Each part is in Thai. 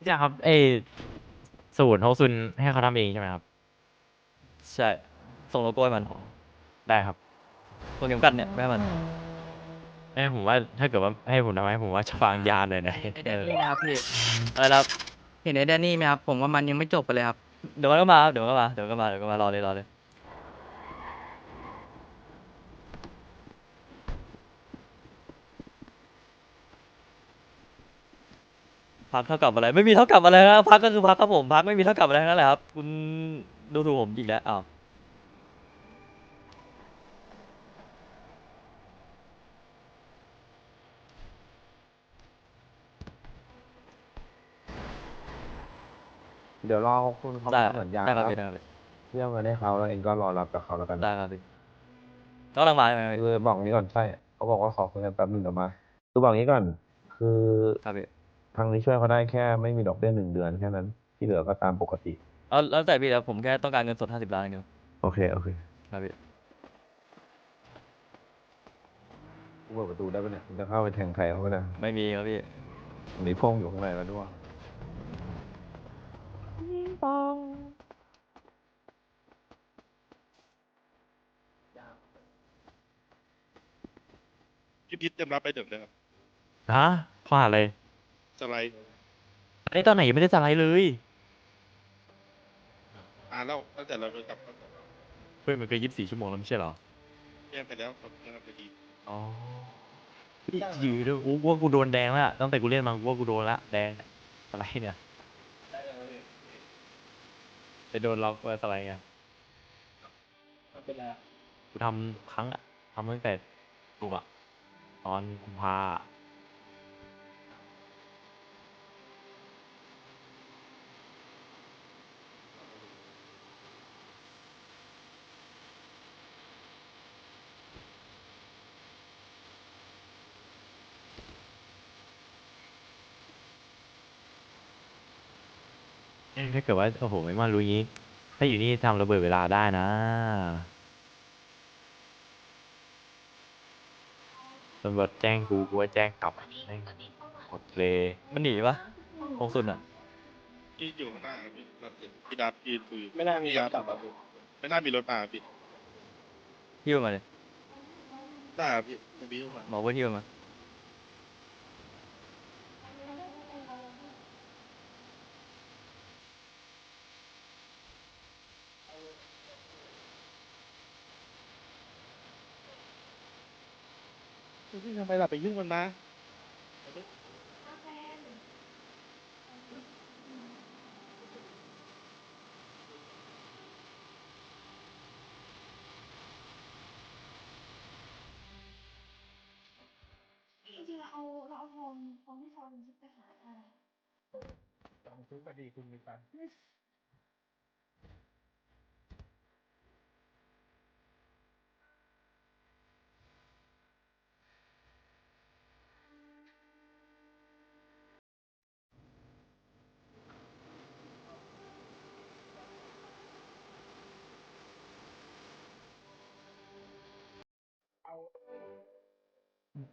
พี่จ่าครับเอยสูตรโฮซุนให้เขาทำเองใช่ไหมครับ ใช่ ส่งโลโก้ให้มันได้ครับส่งเข็มกัดเนี่ยไม่ให้มันเอ้ยผมว่าถ้าเกิดว่าให้ผมทำให้ผมว่าจะฟังยานเลยนะไอแดเอนอนี่นะครับพี่อะไรนะครับ เห็นไอแดนนี่ไหมครับ ผมว่ามันยังไม่จบไปเลยครับ เดี๋ยวมันก็มาครับเดี๋ยวมันก็มา เดี๋ยวมันก็มา เดี๋ยวมันก็มารอเลยรอเลย พักเท่ากับอะไร ไม่มีเท่ากับอะไรนะพักก็คือพักครับผมพักไม่มีเท่ากับอะไรทั้งนั้นแหละครับ คุณดูถูกผมอีกแล้วอ้าวเดี๋ยวรอคุณเขาได้ทำสัญญาได้ครับแล้วพี่ได้ครับพี่เรื่องเงินให้เขาแล้วเองก็รอรับกับเขาแล้วกันได้ครับพี่ต้องกำลังมาใช่ไหมพี่คือบอกนี้ก่อนใช่เขาบอกว่าขอคุยกันแป๊บนึงเดี๋ยวมาคือบอกนี้ก่อน คือ ครับพี่ ทางนี้ช่วยเขาได้แค่ไม่มีดอกเบี้ยหนึ่งเดือนแค่นั้น ที่เหลือก็ตามปกติ เอาแล้วแต่พี่แล้วผมแค่ต้องการเงินสดห้าสิบล้านอย่างเดียวโอเค โอเคครับพี่กูเปิดประตูได้ปะเนี่ยมึงจะเข้าไปแทงใครเขาปะเนี่ยไม่มีครับพี่มีพงอยู่ข้างในแล้วด้วยพี่พิษเต็มรับไปเดิมเดิมฮะข้อหาอะไร สไลด์อันนี้ตอนไหนยังไม่ได้สไลด์เลยอ่านแล้วตั้งแต่เราโดนจับก็เพื่อนมันเกินยี่สิบสี่ชั่วโมงแล้วไม่ใช่เหรอแจ้งไปแล้วครับแจ้งไปดีอ๋ออยู่ด้วยกูว่ากูโดนแดงแล้วอะตั้งแต่กูเล่นมากูว่ากูโดนละแดงสไลด์เนี่ยไปโดนล็อกไว้สไลด์ไงกูทำครั้งอะทำตั้งแต่กูอะตอนกุมภา ถ้าเกิดว่าโอ้โหไม่มารู้งี้ ถ้าอยู่นี่ทำระเบิดเวลาได้นะตำรวจแจ้งกูกูว่าแจ้งกลับแม่งหมดเลยมันหนีปะคงสุดอะพี่อยู่ข้างหน้าครับพี่รับเห็นพี่ดับยืนคุยไม่น่ามีพี่รถกลับมาไม่น่ามีรถมาพี่หิ้วมาเลยได้ครับพี่ไม่มีรถมาหมอเพื่อนหิ้วมา พี่ทำไมล่ะไปยุ่งมันมาจริงๆเราเอาเราเอาทองทองที่ทองไปขายอะไรซื้อคดีคุณมีปัน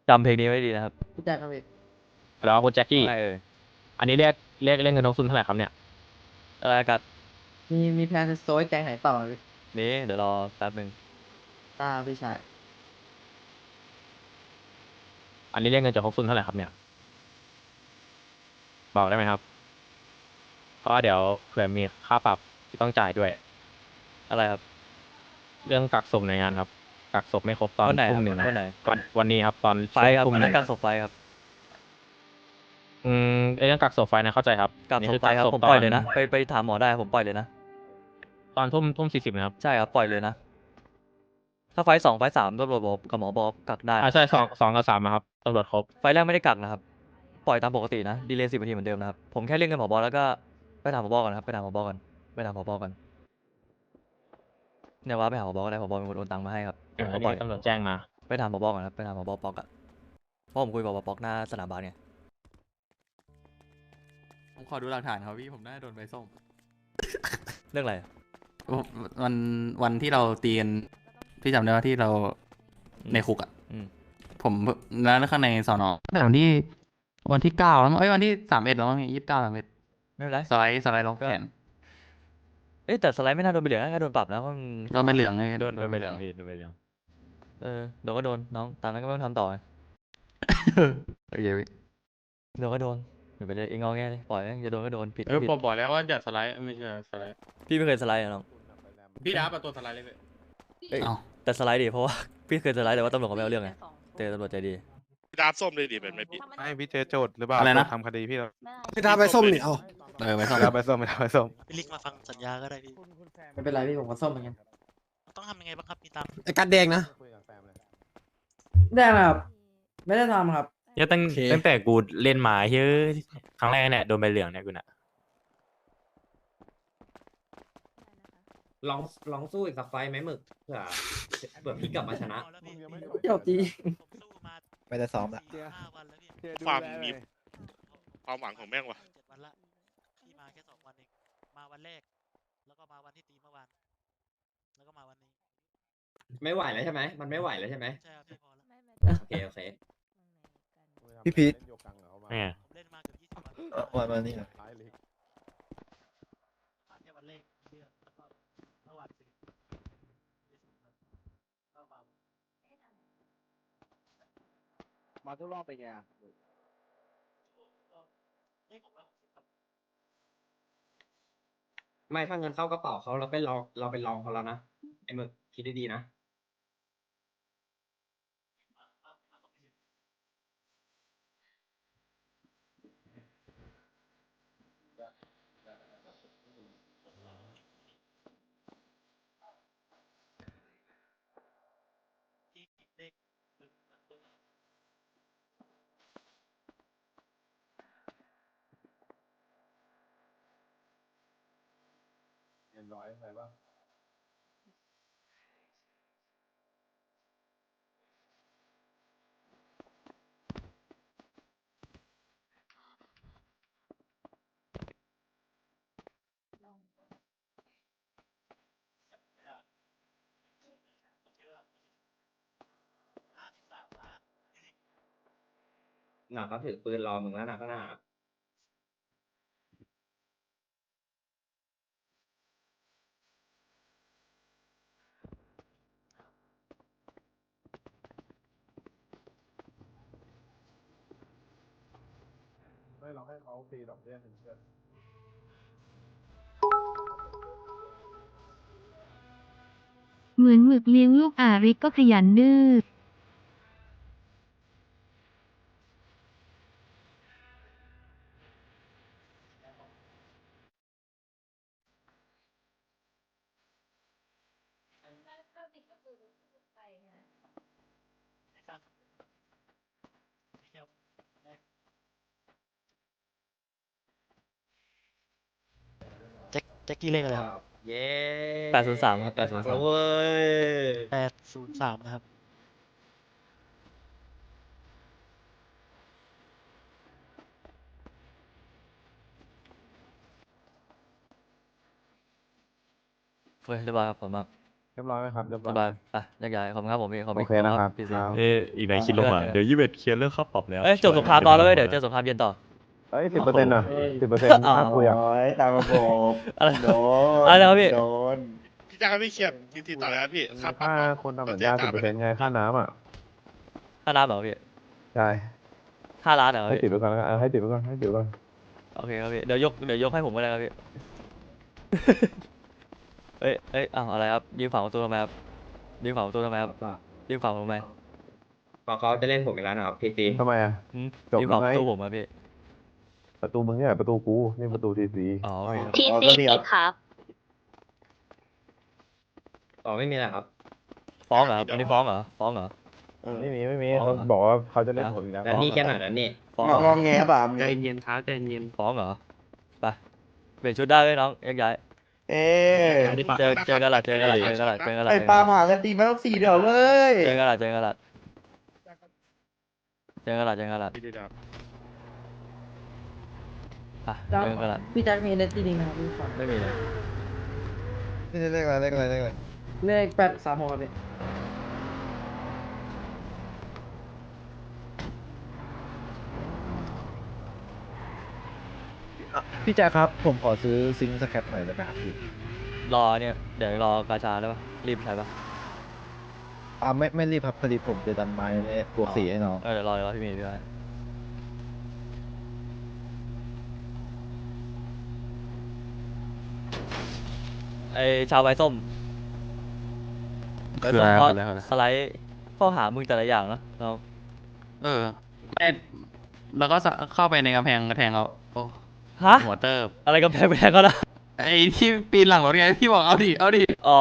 จำเพลงนี้ไว้ดีนะครับพี่แจ็คครับพี่แล้วคุณแจ็คกี้ ไม่เอ่ยอันนี้เรียกเรียกเรียกเงินทงซุนเท่าไหร่ครับเนี่ย อะไรกัดมีมีแพลนจะโซยแจ็คไหนต่อไหมพี่นี่เดี๋ยวรอแป๊บหนึ่งตาพี่ชายอันนี้เรียกเงินจากทงซุนเท่าไหร่ครับเนี่ย บอกได้ไหมครับ เพราะว่าเดี๋ยวเผื่อมีค่าปรับที่ต้องจ่ายด้วย อะไรครับ เรื่องกักศพในงานครับ กักศพไม่ครบตอนวันไหนคทุ่รับมหนึ่งนะวันไหน วันวันนี้ครับตอนไฟครับทุ่มอันหนั้นึ่นงการศพไฟครับ อืมไอ้เรื่องกักศพไฟนะเข้าใจครับกับนี่ศพคือไฟครับกักศพผมปล่อยตนเลยนะไปไปถามหมอได้ผมปล่อยเลยนะ ตอนทุ่มทุ่มสี่สิบนะครับใช่ครับปล่อยเลยนะ ถ้าไฟสองไฟสามตำรวจบอกกับหมอบอกกักได้ อ่าใช่สองสองกับสามนะครับตำรวจครบ ไฟแรกไม่ได้กักนะครับ ปล่อยตามปกตินะดีเลย์สิบนาทีเหมือนเดิมนะครับ ผมแค่เรียกเงินหมอบอแล้วก็ไปถามหมอบอก่อนครับไปถามหมอบอก่อนไปถามหมอบอก่อนเนี่ยว่าไปหาหมอบอก็ได้หมอบอเป็นคนโอนตังค์มาให้ครับเออผอัมนก็ปล่อยนี้ตำรวจแจ้งมา ไปถามหมอบอก่อนครับไปถามหมอบอปอกอะเพราะผมคุยกับหมอบอปอกหน้าสนามบาสไงผมขอดูหลักฐานครับพี่ผมน่าจะโดนใบส้มเรื่องอะไรวันวันที่เราตีกันพี่จำได้ว่าที่เราอืม ในคุกอะอืม ผมแล้วข้างในสอนอแต่วันที่วันที่เก้าแล้วมั้งเอ้ยวันที่สามเอ็ดแล้วมั้งยี่สิบเก้าสามเอ็ดไม่เป็นไร สไลด์สไลด์ลงแขนเอ้ยแต่สไลด์ไม่น่าโดนใบเหลืองน่าจะโดนปรับนะเพราะมันก็ไม่เหลืองไงโดนโดนไปเหลืองพี่โดนไปเหลือง เออโดนก็โดนน้องตามนั้นก็ไม่ต้องทำต่อไงโอเคพี่โดนก็โดนอย่าไปเลยเองงอแงเลยปล่อยแม่งจะโดนก็โดนผิดเออผิดผมบอกแล้วว่าอย่าสไลด์ไม่ใช่สไลด์พี่ไม่เคยสไลด์อะน้องพี่ดาประตูสไลด์เลยเว้ยเอ้ยเอ้าแต่สไลด์ดีเพราะว่า พี่เคยสไลด์แต่ว่าตำรวจเขาไม่เอาเรื่องไงเจอตำรวจใจดีพี่ดาบส้มเลยดิเป็นไหมพี่ไม่พี่เจอโจทย์หรือเปล่าอะไรนะทำคดีพี่เราพี่ทาไปส้มนี่เอาเออไปส่งเราไปส้มไม่ได้ไปส้มพี่ลิกมาฟังสัญญาก็ได้พี่ไม่เป็นไรพี่ผมก็ส้มเหมือนกันต้องทำยังไงบ้างครับมีตังค์ไอ้กัดแดงนะ ได้ครับ ไม่ได้ทำครับ เนี่ยตั้งโอเค ตั้งแต่กูเล่นมาเฮ้ยครั้งแรกเนี่ยโดนใบเหลืองเนี่ยกูน่ะลองลองสู้อีกสักไฟไหมหมึกเผื่อเผื่อพี่กลับมาชนะเอาแล้วพี่จบดีผมสู้มาไปแต่ซ้อมละสี่ห้าวันแล้วพี่ความมี ความหวังของแม่งวะเจ็ดวันละพี่มาแค่สองวันเอง มาวันแรก แล้วก็มาวันที่ตีเมื่อวาน แล้วก็มาวันนี้ ไม่ไหวแล้วใช่ไหมมันไม่ไหวแล้วใช่ไหม ใช่ครับพี่พอแล้ว โอเคโอเคพี่พีท เนี่ยผมเล่นมาเกือบยี่สิบวันวันมานี่มาแค่วันแรกเดือนแล้วก็เมื่อวานสี่ก็มามาทุกรอบไปไงเอ้ยผมว่าผมสิบไม่ถ้าเงินเข้ากระเป๋าเขาเราไปลองเราไปลองเขาแล้วนะไอ้หมึกคิดดีๆนะ ที่เลขหนึ่งหนึ่งหนึ่ง นร้อยไปบ้างหนักก็ถือปืนรอมึงแล้วนะข้าน่า ให้เราให้เขาฟรีดอกเบี้ยถึงเพื่อนเหมือนหมึกเลี้ยงลูกอาริกก็ขยันดื้อ แจ็คแจ็คกี้เลขอะไรครับเย้แปดศูนย์สามครับแปดศูนย์สาม เว้ยแปดศูนย์สามนะครับเฮ้ยเรียบร้อยครับผมมากเรียบร้อยไหมครับเรียบเรีร้อยยบร้อยไปแยกย้ายขอบคุณครับผมพี่ขอบคุณโอเคนะครับพี่ซีครับ เอ้ยอีกไหนคิดลงอะ เดี๋ยวยี่สิบเอ็ดเคลียร์เรื่องค่าปรับแล้ว เอ้ยจบสงครามรอแล้วเว้ยเดี๋ยวเจอสงครามเย็นต่อ เอ้ยสิบเปอร์เซ็นต์อะสิบเปอร์เซ็นต์อ๋อถ้าคุยอะตามระบบอะไรอะไรครับพี่โดนพี่ดาไม่เครียดทีทีต่อแล้วพี่ครับถ้าคนทำสัญญาสิบเปอร์เซ็นต์ไงค่าน้ำอะค่าน้ำเหรอพี่ใช่ห้าล้านเหรอให้พี่ติดไปก่อนแล้วกันเออให้ติดไปก่อนให้ติดไปก่อนโอเคครับพี่เดี๋ยวยกเดี๋ยวยกให้ผมก็ได้ครับพี่เอ้ยเอ้ยอ้าวอะไรครับยืมฝั่งประตูทำไมครับยืมฝั่งประตูทำไมครับยืมฝั่งผมทำไมพอเขาจะเล่นผมอีกแล้วนะครับพีซีทำไมอะหืมจบยืมฝั่งแล้ปวไงระตูผมครับพี่ ประตูมึงเนี่ยประตูกูนี่ประตูทีซีอ๋อโอเคครับทีซีครับต่อไม่มีอะไรครับ ฟ้องเหรอครับอันนี้ฟ้องเหรอฟ้องเหรอไม่มีไม่มีอ๋อ เขาบอกว่าเขาจะเล่นผมอีกแล้วแล้วนี่แค่ไหนแล้วนี่ฟ้องงเหรอองแงป่ะใจเย็นครับใจเย็นฟ้องเหรอไปเปลี่ยนชุดได้ไหมน้องแยกย้ายเอ๊ะเจอเจอกันหลัดเจอกันหลัดเจอกันหลัดเจอกันหลัดไอ้ปลาหากันตีไม่ต้องสี่เดี๋ยวเว้ย เจอกันหลัดเจอกันหลัดเจอกันหลัดเจอกันหลัดพี่ดาบ อะเจอกันหลัดพี่แจ็คมีเนตตี้ดิงนะครับพี่ขอไม่มีเลยเลขอะไรเลขอะไรเลขอะไรเลขแปดสามหกครับพี่พี่แจ๊คครับ ผมขอซื้อซิงค์สแครปหน่อยได้ไหมครับพี่รอเนี่ย เดี๋ยวรอกาชาได้ปะรีบใช่ปะอ่าไม่ไม่รีบครับพอดีผมจะดันไม้เนี่ยบวกสีให้น้องเออเดี๋ยวรอเดี๋ยวรอพี่เมย์พี่ไว้ ไอชาวใบส้มคืออะไรเพราะอะไรอะไรสไลด์ข้อหามึงแต่ละอย่างเนอะเราเออไม่แล้วก็สะเข้าไปในกำแพงกระแทงเขาโอ้ฮะหัวเติบ อะไรกำแพงไปแทงเขานะไอ้ที่ปีนหลังรถไงที่บอกเอาดิ เอาดิ อ๋อ